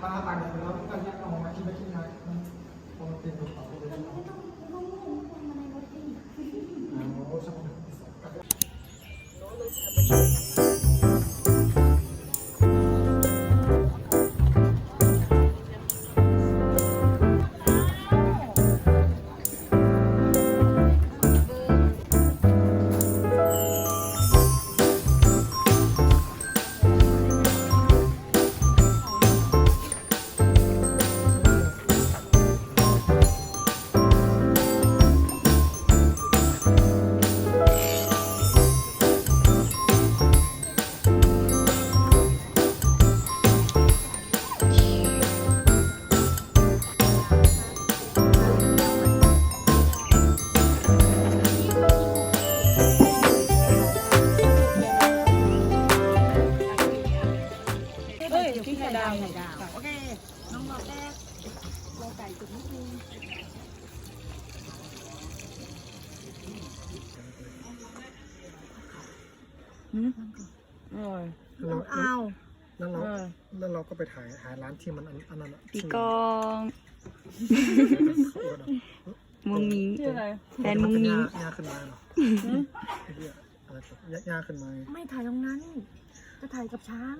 かなとか、ブラウンとか、きな思ってるとか。ไข่ดาว โอเค น้องรอบแป๊บรอไก่จุดนิดนึงอร่อยแล้วเอาแล้วเราแล้วเราก็ไปถ่ายหาร้านที่มันอันนั้นอะปีกองมุงมิงแฟนมุงมิงหญ้าขึ้นมาเนาะไอ้เหี้ยาขึ้นมา ไม่ถ่ายตรงนั้น จะถ่ายกับช้าง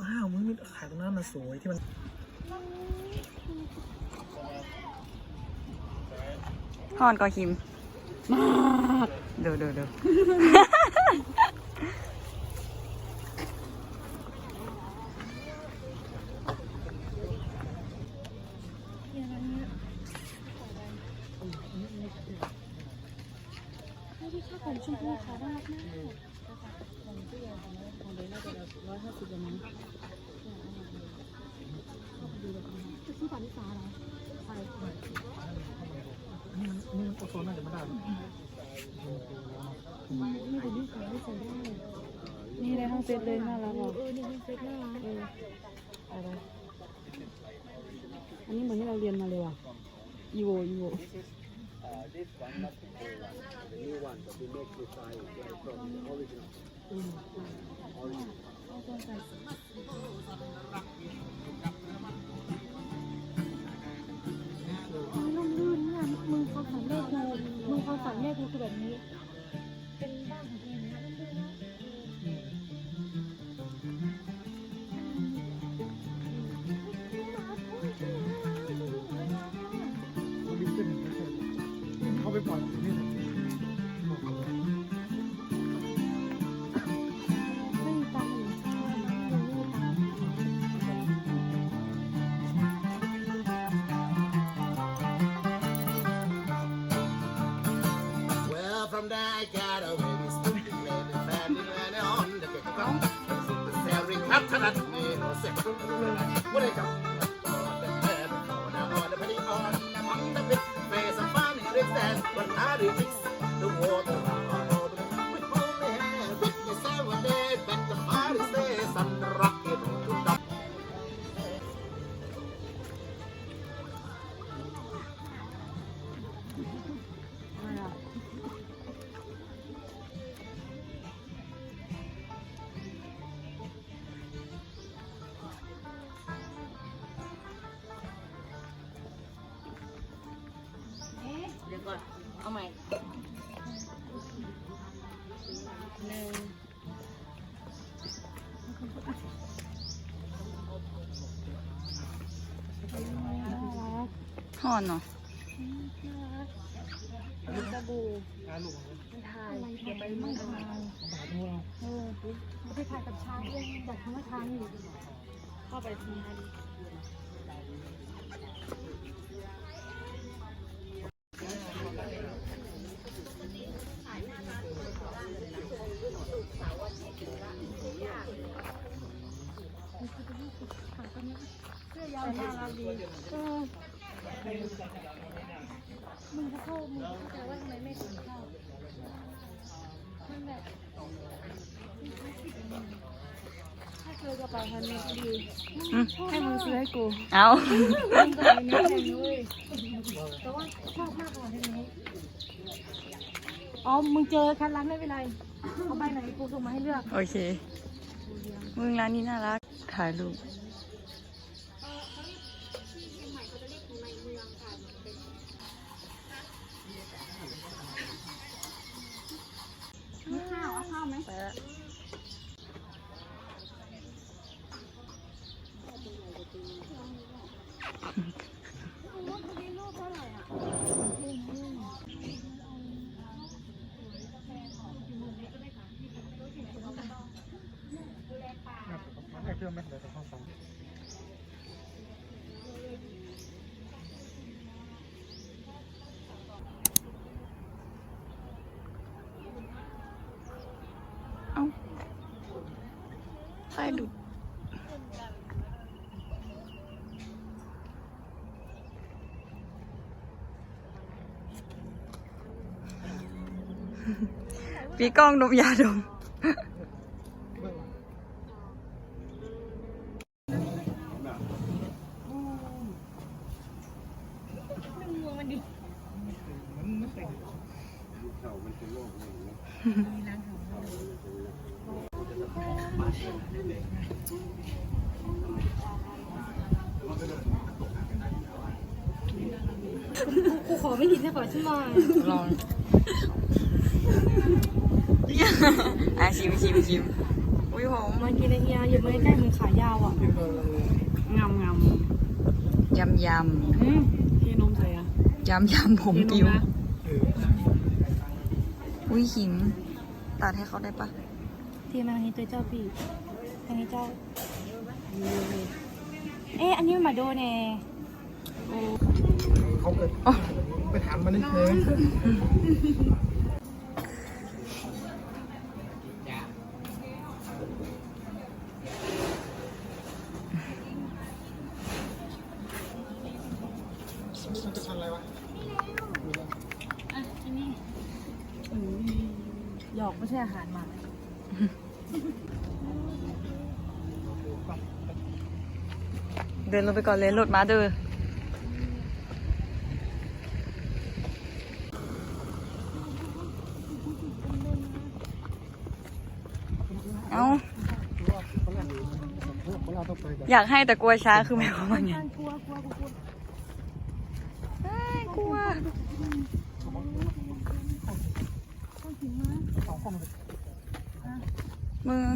ว้าวมึงมีถ่ายตรงนั้นมันสวยที่มันห่อนกอคิมดูดูดูนี่มันนี่มัน โอโซนน่าจะไม่ได้หรอกนี่ในห้องเซตเลยน่ารักอะเออนี่เป็นเซตน่ารักเอออะไรอันนี้เหมือนที่เราเรียนมาเลยว่ะอีโวอีโวมัน ฝันแม่กูมึงความฝันแม่กูคือแบบนี้ but I remix ก่อน เอาใหม่หนึ่งห่อนเนาะมีสบู่งานลูกของไม่ทายเดี๋ยวไปไม่ทายบาทด้วยเออไปถ่ายกับช้างเองอยากทำว่าช้างอยู่เข้าไปทีให้ ดีเออมึงจะเข้ามึงเข้าใจว่าทำไมไม่ถึงเข้ามันแบบถ้าเจอกระเป๋าพันนี้ก็ดีอืมให้มึงซื้อให้กูเอามึงก็มีนี้แทนเลยแต่ว่าชอบมากกว่าทีนี้อ๋อ มึงเจอคันร้านไม่เป็นไรเอาใบไหนกูส่งมาให้เลือก โอเค มึงร้านนี้น่ารัก ถ่ายรูป para ปีกล้องดมยาดมเบื้องหลังมันไม่แต่งกูขอไม่กินได้ป่ะฉันมาลอง อะชิมชิมชิมอุ้ยหอมมากินไอ้เฮียอยู่มาใกล้ๆมึงขายาวอะงามงามยำยอืมเทนมใส่อะำยำยำผมเทนมปิวนะเอออุ้ยขิมตัดให้เขาได้ปะทีมาทางนี้ตัวเจ้าพี่ทางนี้เจ้า เอ๊ะอันนี้มันมาโดนแน่เขาไปไปถามมันนี่เองมันจะทำอะไรวะ หยอกไม่ใช่อาหารหมา เดิน ลงไปก่อนเลยรถมาเด้อเอาอยากให้แต่กลัวช้าคือหมายความว่าไงกลัวกลัวกลัวกลัวสองคนเลย มึง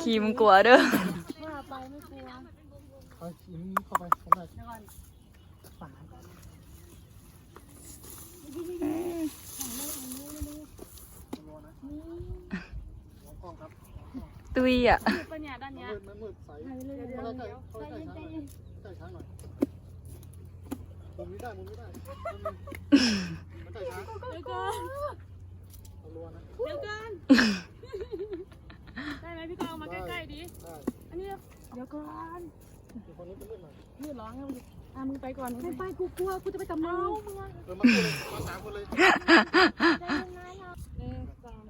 ขี่มึงกลัวเด้อว่าไปไม่กลัวเขายิ้มเข้าไปเขาได้ฝาหัวกล้องครับตุยอะปะเนี่ยด้านเนี้ยมืดมืดใสเขาได้เขาได้ช้างหน่อยใกล้ช้างหน่อยมุมนี้ได้มุมนี้ได้มันใกล้ช้างเดี๋ยวก่อนเดี๋ยวก่อนได้ไหมพี่กองเอามาใกล้ๆดิ ได้ อันนี้ เดี๋ยวก่อนอีกคนนี้เป็นเรื่องหน่อยยืดร้องให้มึงอะมึงไปก่อนมึงไม่ไปไปกูกลัวกูจะไปกับมึงเออมาคู่เลยมาสามคนเลยหนึ่งสอง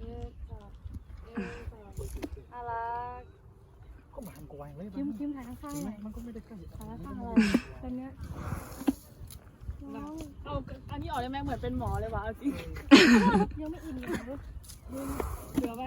หนึ่งสองหนึ่งสองน่ารักก็มาทำกวางเลยคิมคิมถ่ายข้างๆหน่อยมันก็ไม่ได้ใกล้ถ่ายข้างๆอะไรตอนเนี้ยน้องเอาอันนี้ออกได้ไหมเหมือนเป็นหมอเลยว่ะเอาจริงยังไม่อิ่มเลยลูกเหลือไว้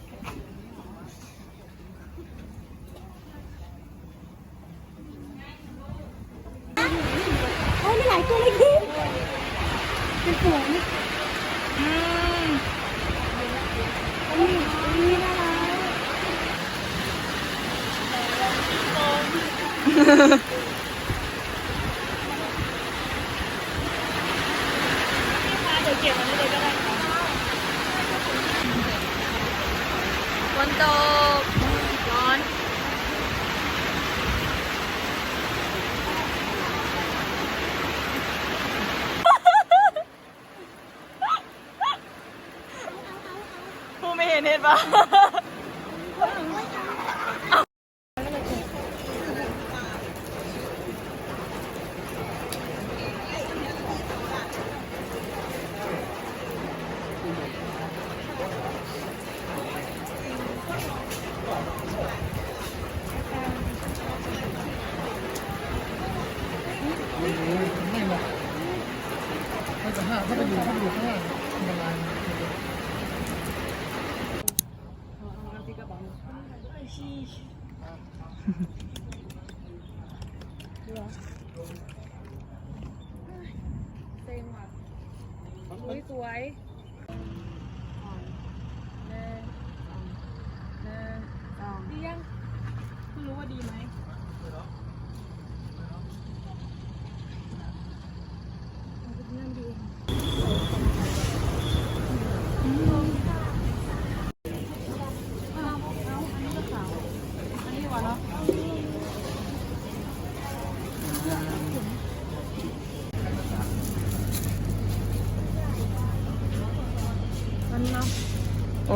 ปะไม่หรอกไม่จะห้าถ้าไปอยู่ถ้าไปอยู่ข้างล่างมันลาย เซ็งว่ะอุ้ยสวยหนึ่งสองหนึ่งสองดียังไม่รู้ว่าดีไหม อันนี้ดีกว่าเนาะ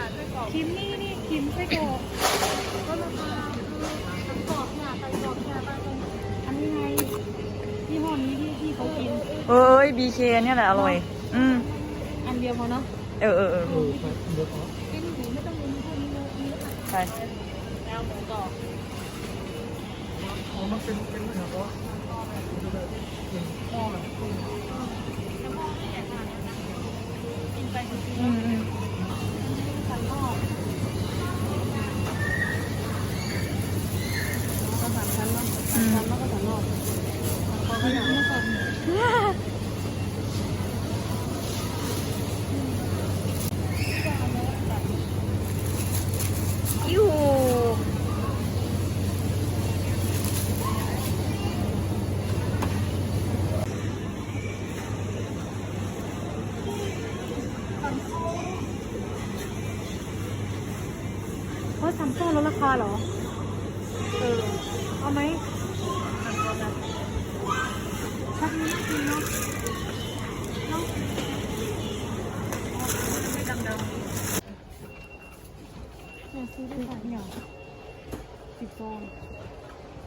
คทิ้งหมดเลยไปไหนต่อนะเอาลงไปลงไปในนู้นเนี่ยเอาไม่ต้องอยากกินหมอก็ซื้อดิพี่แค่คุณไม่ได้กินแต่คิมนี่นี่คิมไส้กรอกก็ราคาไส้กรอกเนี่ยไส้กรอกเนี่ยบ้านตรงอันนี้ไงที่ห้อนี้ที่ที่เขากิน เอ้ย BK เนี่ยแหละอร่อย อืมอันเดียวพอเนาะ เออเออเออเออไปเดี๋ยวขอกินถึงไม่ต้องมีพวกนี้เลยมีแล้วไปแล้วหมูกรอบเอามันเป็นเป็นเหรอวะพ่อแบบ อืมอืม สันนอก ก็สามชั้นเนาะสามชั้นแล้วก็สามนอกก็ก็อย่างนี้ก่อน อิว เพราซัมซุงลดราคาเหรอ เออ เอาไหมชักนี้กินเนาะเนาะไม่ดังเนี่ยซื้อไปฝากเนี่ยๆสิบฟอง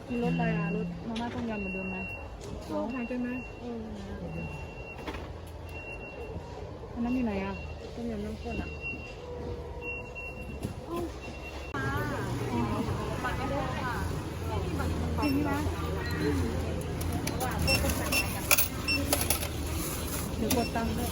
กินรสอะไรอะรสมาม่าต้มยำเหมือนเดิมไหมลองทานกันไหมเอออันนั้นอยู่ไหนอะต้มยำน้ำข้นอะ กินไหมเดี๋ยวกดตังค์ด้วย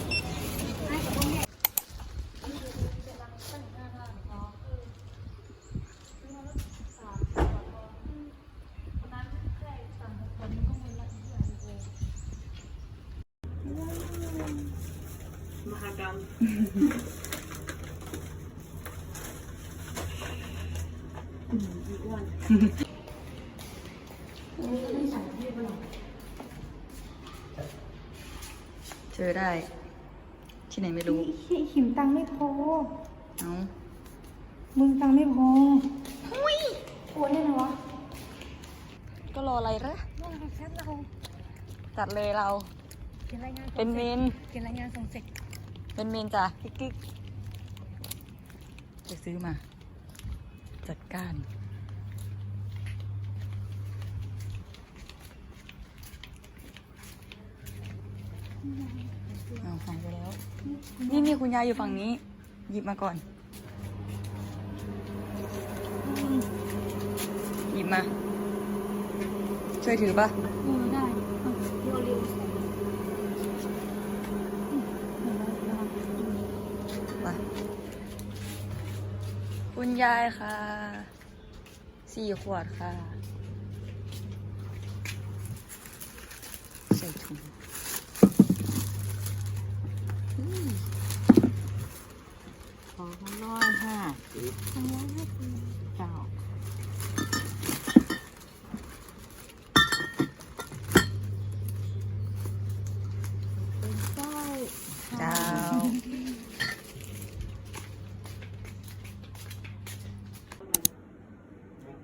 มหากรรม เจอได้ ที่ไหนไม่รู้ไอ้ขิมตังค์ไม่พอ เอ้ามึงตังค์ไม่พอหุ้ยโอนได้ไหมวะ ก็รออะไรละว่าแค่เราจัดเลยเราเขียนรายงานเป็นเมนเขียนรายงานส่งเสร็จ เป็นเมนจ้ะกิ๊กกิ๊กไปซื้อมา จัดการ เอาหายไปแล้ว นี่มีคุณยายอยู่ฝั่งนี้ หยิบมาก่อน หยิบมา ช่วยถือปะเออได้เอาเร็วเร็วไปคุณยายค่ะ สี่ขวดค่ะ ใส่ถุงอืม สองร้อย ห้าสิบ ทำร้อยห้าสิบ เก้า ได้ เจ้า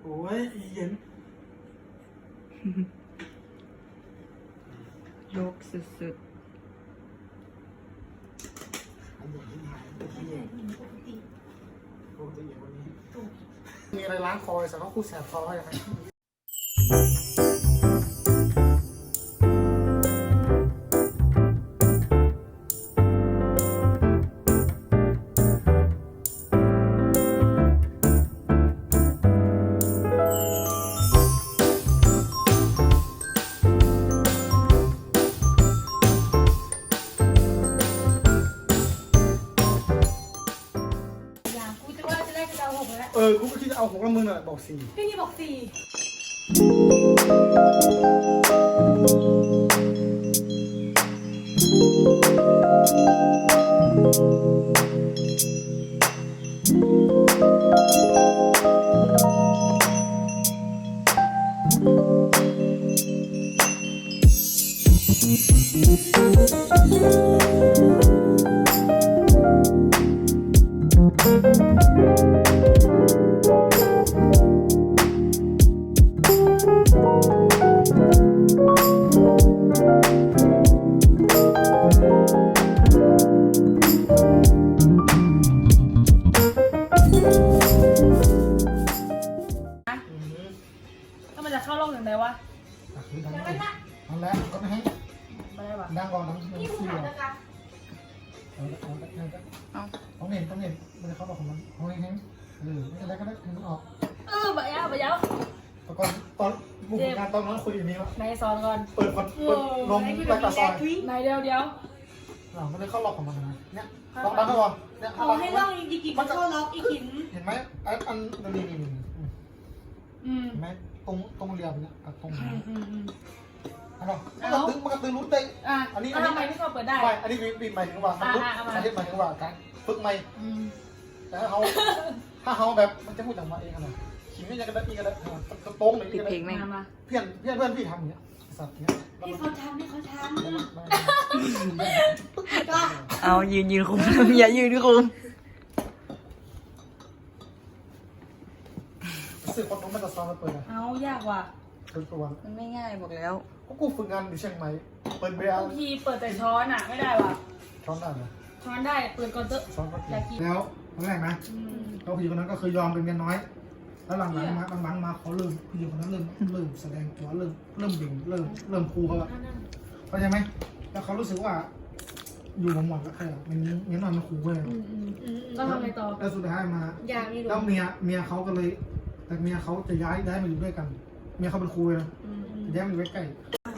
โอ้ยอีเย็น ยกสุด มี อะไรล้างคอยสำหรับคู่แสบคอยนะครับ program mưa nợ bọc xì Penny bọc xì ถึงออกเออไปยาวไปยาวแต่ก่อนตอนบุกงานตอนนั้นคุยอย่างนี้ว่าไหนสอนก่อนเปิดคนเปิดลมรายการซอยไหนเดียวเดียวอ่ามันเลยเข้าล็อกของมันนะเนี่ยลองดังไปก่อนเนี่ยเอาให้ลองอีกกิมมันเข้าล็อกอีกกิมเห็นไหมไอ้อันนี่นี่นี่อืมเห็นไหมตรงตรงเรียบเนี่ยกับตรงอืนี้มอืมอืมอันนั้นมันกระตึงมันกระตึงรู้ได้อะอันนี้แล้วทำไมไม่เขาเปิดได้ไม่อันนี้บีบหมายถึงว่ามันฝึกอ่าอ่าเอามาอันนี้หมายถึงว่าการฝึกใหม่อืมแต่ถ้าเขา ถ้าเขาแบบมันจะพูดจากมาเองอะไรขิงไม่ยังกระดับอีกกระดับมันก็ตรงเลยปิดเพลงไหมมามาเพื่อนเพื่อนเพื่อนพี่ทำอย่างเงี้ยสัตว์เนี้ยให้เขาทำให้เขาทก็เอายืนยืนคุมอย่ายืนคุมสื่อคนต้องมาจะซ้อมมาเปิดอะเอายากว่ะเปิดตัวมันไม่ง่ายบอกแล้วก็กูฝึกงานอยู่เชียงใหม่เปิดเบียร์บางทีเปิดแต่ช้อนอะไม่ได้ว่ะช้อนได้ไหมช้อนได้เปิดก่อนเถอะช้อนก็อยากกินแล้ว ครั้งแรกนะอืมเขาผู้หญิงคนนั้นก็เคยยอมเป็นเมียน้อย แล้วหลังๆมาหลังๆมาเขาเริ่มผู้หญิงคนนั้นเริ่มเริ่มแสดงตัวเริ่มเริ่มดิ่งเริ่มเริ่มคูเขาอะนั่นเข้าใจไหมแล้วเขารู้สึกว่า อยู่มาหมดแล้วใครอะมันเมียน้อยมันคูเว้ยๆอืมอืมำอืมต้องทำอะไรต่อแล้วสุดท้ายมาอย่างนี้ดูแล้วเมียเมียเขาก็เลย แต่เมียเขาจะย้ายย้ายมาอยู่ด้วยกัน เมียเขาเป็นครูเลยนะอืมอืมจะย้ายมาอยู่ใกล้เดี๋ยวไปหมดๆ